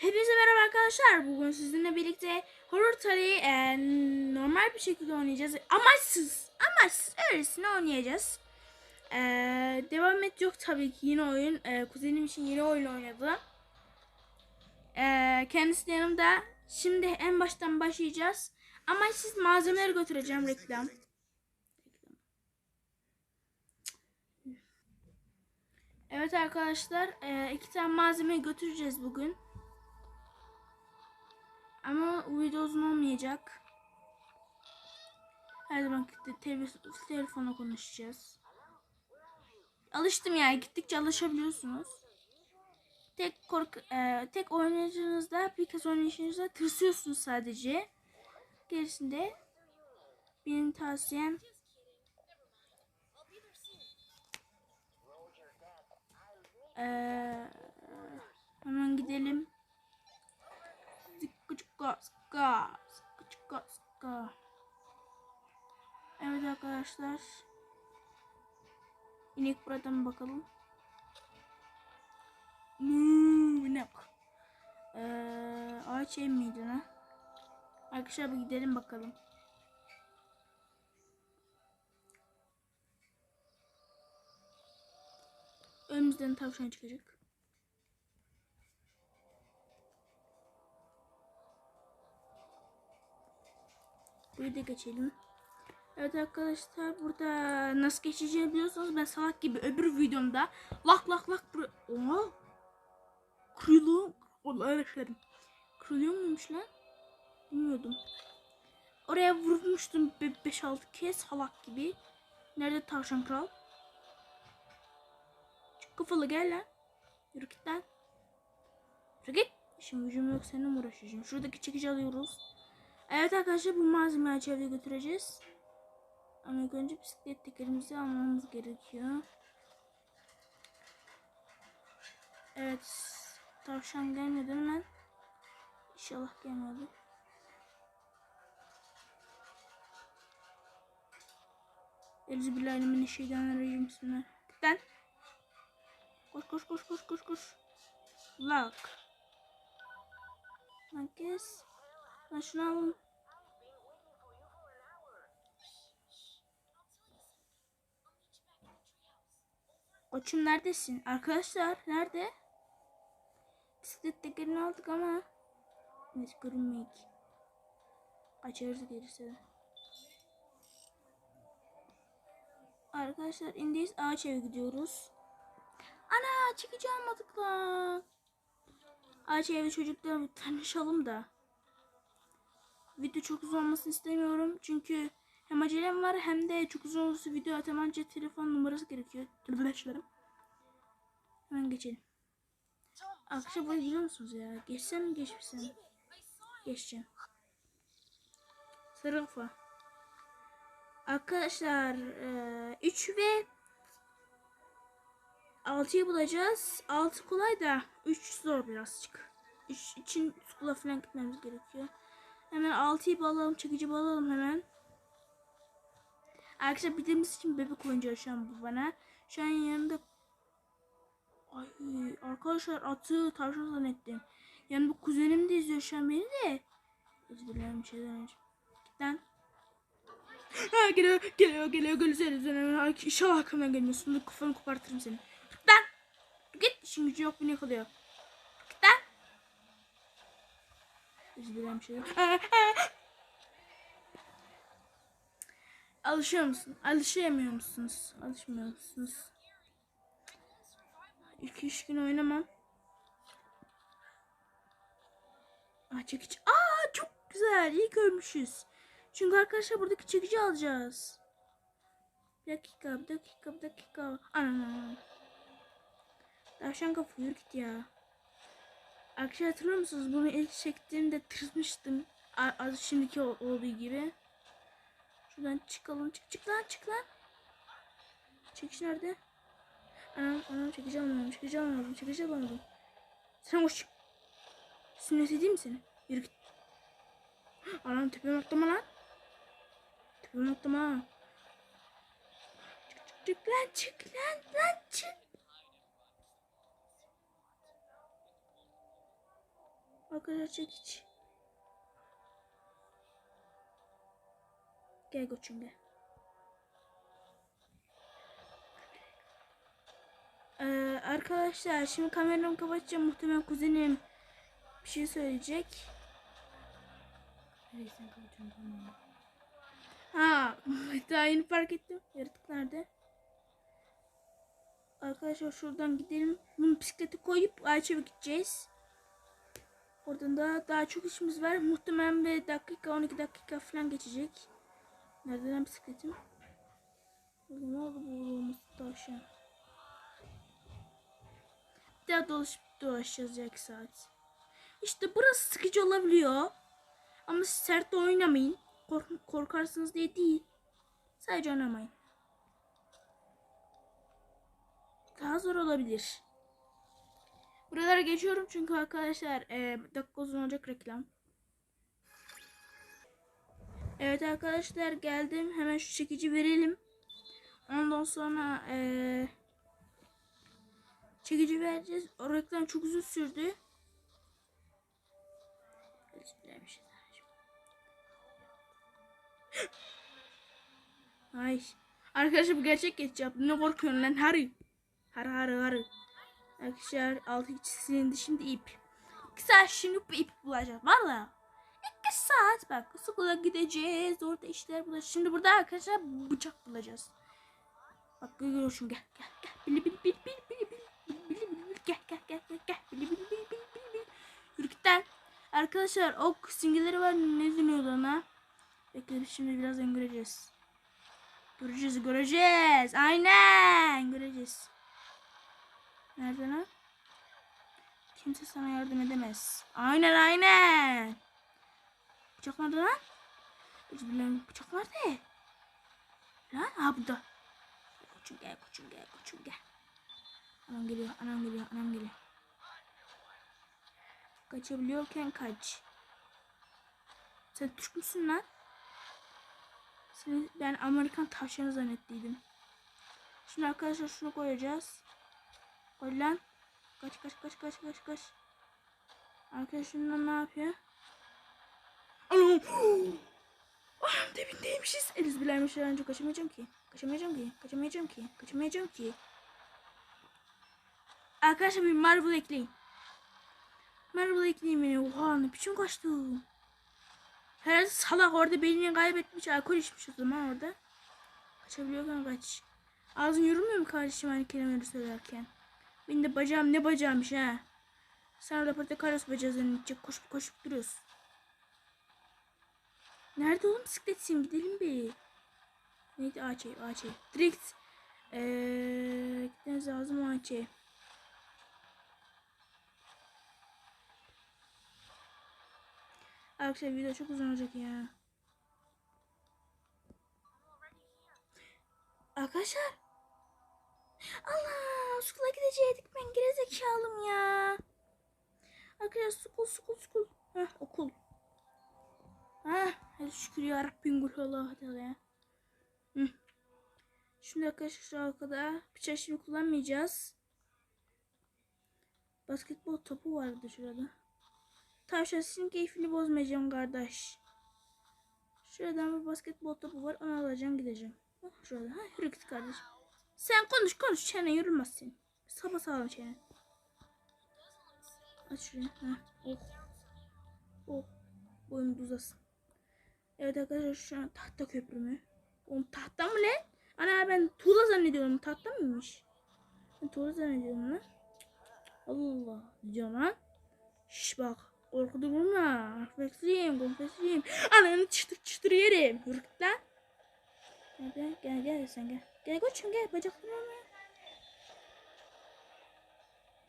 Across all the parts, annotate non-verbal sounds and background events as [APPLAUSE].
Hepinize merhaba arkadaşlar. Bugün sizinle birlikte Horror Tarihi e, normal bir şekilde oynayacağız. Amaçsız, amaçsız öylesine oynayacağız. E, devam et yok tabii ki yeni oyun. E, kuzenim için yeni oyun oynadı. E, kendisi yanımda. Şimdi en baştan başlayacağız. Amaçsız malzemeleri götüreceğim reklam. Evet arkadaşlar, e, iki tane malzemeyi götüreceğiz bugün. Ama bu video uzun olmayacak. Her zaman te- telefona konuşacağız. Alıştım yani gittikçe alışabiliyorsunuz. Tek korku, e, tek oynayışınızda bir kez oynayışınızda tırsıyorsunuz sadece. Gerisinde benim tavsiyem Ee, hemen gidelim. Sıkka. Zıkkı çıkka sıkka. Evet arkadaşlar. İnek buradan bakalım. İnek. Ee, ağaç ev miydi ne? Arkadaşlar bir gidelim bakalım. Önümüzden tavşan çıkacak. Burayı da geçelim. Evet arkadaşlar burada nasıl geçeceğini biliyorsanız ben salak gibi öbür videomda lak lak lak Oha. Kırılıyor. Vallahi yaşadım. Kırılıyor muymuş lan? Bilmiyordum. Oraya vurmuştum 5-6 kez salak gibi. Nerede tavşan kral? Çık kafalı gel lan. Yürü git lan. Yürü git. Şimdi gücüm yok seninle uğraşacağım? Şuradaki çekici alıyoruz. Evet arkadaşlar bu malzemeyi açığa götüreceğiz. Ama ilk önce bisiklet tekerimizi almamız gerekiyor. Evet. Tavşan gelmedi hemen. İnşallah gelmedi. Euzubillahimineşşeytanirracim. Bismillah. Git lan. Koş koş koş koş koş koş. Lock. Lan Lan şunu alalım. Koçum neredesin? Arkadaşlar nerede? Bisiklet tekerini aldık ama Neyse görünmeyik. Açarız gerisi. Arkadaşlar indiyiz ağaç eve gidiyoruz. Ana çekici almadık lan. Ağaç evde çocuklarla bir tanışalım da. Video çok uzun olmasını istemiyorum. Çünkü hem acelem var hem de çok uzun olursa video atamanca telefon numarası gerekiyor. Arkadaşlarım. Hemen geçelim. Arkadaşlar burayı biliyor musunuz ya? Geçsem mi geçmesem? Geçeceğim. Sarı. Arkadaşlar 3 ve 6'yı bulacağız. 6 kolay da 3 zor birazcık. 3 için skula falan gitmemiz gerekiyor. Hemen 6'yı bağlayalım. Çekici bağlayalım hemen. Arkadaşlar bildiğimiz için bebek oyuncağı şu an bu bana. Şu an yanında Ay arkadaşlar atı tavşan zannettim. Yani bu kuzenim de izliyor şu an beni de. Özür dilerim bir şeyden önce. Git. Ha geliyor geliyor geliyor geliyor geliyor. Ay, İnşallah arkamdan gelmiyorsun. Kafanı kopartırım seni. Git lan. Git. İşin yok beni yakalıyor. Git lan. Aa, [LAUGHS] aa. Alışıyor musun? Alışamıyor musunuz? Alışmıyor musunuz? 2-3 gün oynamam. Aa çekici. Aa çok güzel. İyi görmüşüz. Çünkü arkadaşlar buradaki çekici alacağız. Bir dakika, bir dakika, bir dakika. Ana. Tavşan kafa yürü git ya. Arkadaşlar hatırlıyor musunuz? Bunu ilk çektiğimde tırsmıştım. Az şimdiki olduğu gibi. Şuradan çıkalım. Çık çık lan çık lan. Çekiş nerede? Anam anam çekici almadım. Çekici almadım. Çekici almadım. Sen koş. Sünnet edeyim seni? Yürü git. Anam tepeme atlama lan. Tepeme atlama. Çık çık çık lan çık lan lan çık. Arkadaşlar çekiç. Gel koçum gel. Ee, arkadaşlar şimdi kameramı kapatacağım. Muhtemelen kuzenim bir şey söyleyecek. Ha, [LAUGHS] daha yeni fark ettim. Yaratık nerede? Arkadaşlar şuradan gidelim. Bunu bisikleti koyup Ayça'ya gideceğiz. Oradan da daha çok işimiz var. Muhtemelen bir dakika 12 dakika falan geçecek. Nerede lan bisikletim? Ne oldu bu olması tavşan? Bir daha dolaşıp dolaşacağız ya iki saat. İşte burası sıkıcı olabiliyor. Ama sert oynamayın. Kork- korkarsınız diye değil. Sadece oynamayın. Daha zor olabilir. Buralara geçiyorum çünkü arkadaşlar e, dakika uzun olacak reklam. Evet arkadaşlar geldim. Hemen şu çekici verelim. Ondan sonra e, çekici vereceğiz. O reklam çok uzun sürdü. Ay. Arkadaşlar bu gerçek ketçap. Ne korkuyorsun lan Harry? Harry Harry Harry. Arkadaşlar altı silindi şimdi ip. İki saat şimdi bu ip bulacağız valla. İki saat bak okula gideceğiz orada işler bulacağız. Şimdi burada arkadaşlar bıçak bulacağız. Bak görüyor şunu gel gel gel. Bili bili bili bili bili bili bili bili gel gel gel gel gel bili bili bili bili bili bili. Yürükten. Arkadaşlar ok simgeleri var ne deniyordu ona? Bekle şimdi birazdan göreceğiz. Göreceğiz göreceğiz. Aynen göreceğiz. Nerede lan? Kimse sana yardım edemez. Aynen aynen. Bıçak nerede lan? Özürlerim bıçak nerede? Lan ha burada. Koçum gel koçum gel koçum gel. Anam geliyor anam geliyor anam geliyor. Kaçabiliyorken kaç. Sen Türk müsün lan? Seni ben Amerikan tavşanı zannettiydim. Şimdi arkadaşlar şunu koyacağız. Koy lan. Kaç kaç kaç kaç kaç kaç. Arkadaş şundan ne yapıyor? Anam. Anam dibindeymişiz. Eliz bilermiş önce kaçamayacağım ki. Kaçamayacağım ki. Kaçamayacağım ki. Kaçamayacağım ki. Arkadaşlar bir marble ekleyin. Marble ekleyin beni. Oha ne biçim kaçtım. Herhalde salak orada beynini kaybetmiş. Alkol içmiş o zaman orada. Kaçabiliyorken kaç. Ağzın yorulmuyor mu kardeşim hani kelimeleri söylerken? Benim de bacağım ne bacağımış ha. Sen orada portakalos bacağı zannedecek. Koşup koşup duruyorsun. Nerede oğlum bisikletsin? Gidelim bir. Neydi? AC, AC. Direkt. Eee, gitmemiz lazım AC. Arkadaşlar video çok uzun olacak ya. Arkadaşlar. Allah okula gidecektik ben gerizekalım ya. Arkadaşlar okul okul okul. Heh okul. Heh hadi şükür ya Rabbim Allah ya. Şimdi arkadaşlar şu arkada bıçağı şimdi kullanmayacağız. Basketbol topu vardı şurada. Tavşan sizin keyfini bozmayacağım kardeş. Şuradan bir basketbol topu var. Onu alacağım gideceğim. Bak şurada. Ha yürü git kardeşim. Sen konuş konuş. Çene yürümezsin. Sapa sağlam çene. Aç şurayı. Oh. Oh. Boyum uzasın. Evet arkadaşlar şu an tahta köprü mü? Oğlum tahta mı ne? Ana ben tuğla zannediyorum. Tahta mıymış? Ben tuğla zannediyorum lan. Allah Allah. Diyorum lan. Şş bak. Korkuda vurma. Konfesliyim, konfesliyim. Ananı çıtır çıtır yerim. Yürü lan. Gel gel gel gel sen gel. Gel koçum gel bacaklarım ya.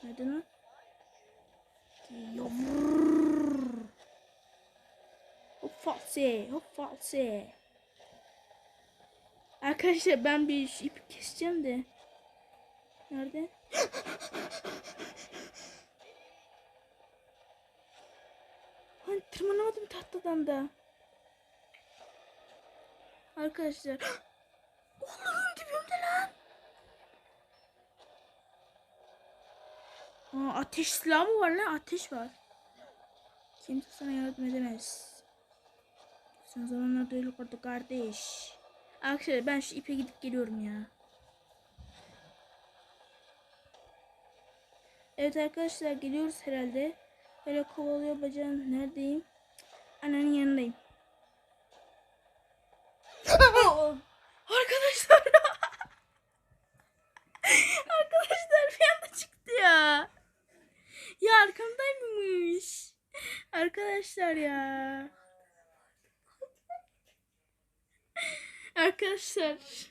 Nerede lan? Yavrum. Hop false, hop false. Arkadaşlar ben bir ipi keseceğim de. Nerede? [GASPS] Hani tırmanamadım tahtadan da. Arkadaşlar. [GASPS] Oğlum dibimde lan. Aa, ateş silahı mı var lan? Ateş var. Kimse sana yardım edemez. Son zamanlarda öyle oldu kardeş. Arkadaşlar ben şu ipe gidip geliyorum ya. Evet arkadaşlar geliyoruz herhalde. Böyle kovalıyor bacağım. Neredeyim? Annenin yanındayım. Arkadaşlar. Arkadaşlar bir anda çıktı ya. Ya arkamdaymış. Arkadaşlar ya. Arkadaşlar.